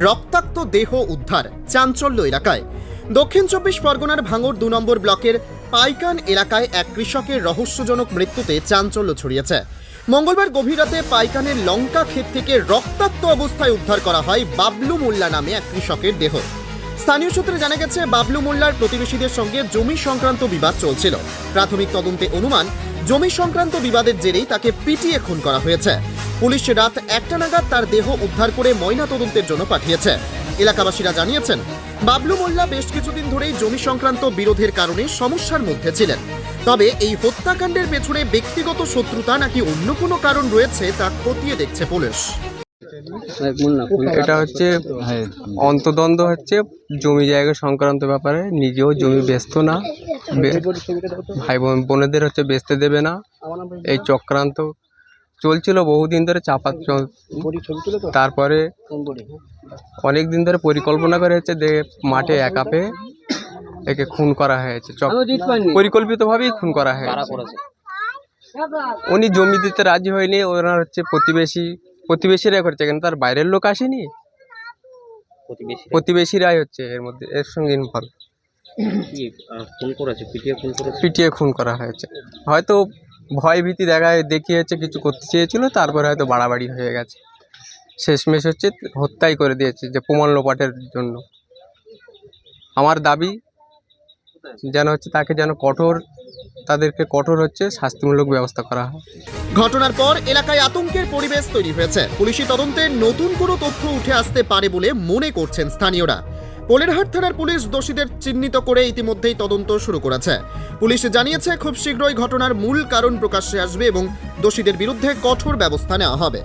রক্তাক্ত দেহ উদ্ধার চাঞ্চল্য এলাকায়। দক্ষিণ চব্বিশ পরগনার ভাঙড় দু নম্বর ব্লকের পাইকান এলাকায় এক কৃষকের রহস্যজনক মৃত্যুতে চাঞ্চল্য ছড়িয়েছে। মঙ্গলবার গভীর রাতে পাইকানের লঙ্কা ক্ষেত থেকে রক্তাক্ত অবস্থায় উদ্ধার করা হয় বাবলু মোল্লা নামে এক কৃষকের দেহ। স্থানীয় সূত্রে জানা গেছে, বাবলু মোল্লার প্রতিবেশীদের সঙ্গে জমি সংক্রান্ত বিবাদ চলছিল। প্রাথমিক তদন্তে অনুমান, জমি সংক্রান্ত বিবাদের জেরেই তাকে পিটিয়ে খুন করা হয়েছে। পুলিশ রাত একটা নাগাদ তার দেহ উদ্ধার করে ময়না তদন্তের জন্য পাঠিয়েছে। এলাকাবাসীরা জানিয়েছেন বাবলু মোল্লা বেশ কিছুদিন ধরেই জমি সংক্রান্ত বিরোধের কারণে সমস্যার মধ্যে ছিলেন। তবে এই হত্যাকাণ্ডের পেছনে ব্যক্তিগত শত্রুতা নাকি অন্য কোনো কারণ রয়েছে তা খতিয়ে দেখছে পুলিশ। এটা হচ্ছে অন্তদ্বন্দ্ব হচ্ছে জমি জায়গা সংক্রান্ত ব্যাপারে নিজেও জমি ব্যস্ত না ভাই বোন বোনেদের হচ্ছে বেচতে দেবে না এই চক্রান্ত। চলছিল বহুদিন ধরে চাপা চ- তারপরে অনেক দিন ধরে পরিকল্পনা করে হচ্ছে যে মাঠে একা পেয়ে একে খুন করা হয়েছে। পরিকল্পিতভাবেই খুন করা হয়েছে। উনি জমি দিতে রাজি হয়নি ওনার হচ্ছে প্রতিবেশী প্রতিবেশীরাই করছে কেন তার বাইরের লোক আসেনি। প্রতিবেশীরাই হচ্ছে এর মধ্যে এর সঙ্গে ইনভলভ পিটিয়ে খুন করা হয়েছে। হয়তো ভয় ভীতি দেখায় দেখিয়েছে, কিছু করতে চেয়েছিল, তারপরে হয়তো বাড়াবাড়ি হয়ে গেছে। শেষমেশ হচ্ছে হত্যাই করে দিয়েছে যে প্রমাণ লোপাটের জন্য। আমার দাবি যেন হচ্ছে তাকে যেন কঠোর, তাদেরকে কঠোর হচ্ছে শাস্তিমূলক ব্যবস্থা করা হয়। ঘটনার পর এলাকায় আতঙ্কের পরিবেশ তৈরি হয়েছে। পুলিশি তদন্তে নতুন কোনো তথ্য উঠে আসতে পারে বলে মনে করছেন স্থানীয়রা। পোলেরহাট থানার পুলিশ দোষীদের চিহ্নিত করে ইতিমধ্যেই তদন্ত শুরু করেছে। পুলিশ জানিয়েছে, খুব শীঘ্রই ঘটনার মূল কারণ প্রকাশ্যে আসবে এবং দোষীদের বিরুদ্ধে কঠোর ব্যবস্থা নেওয়া হবে।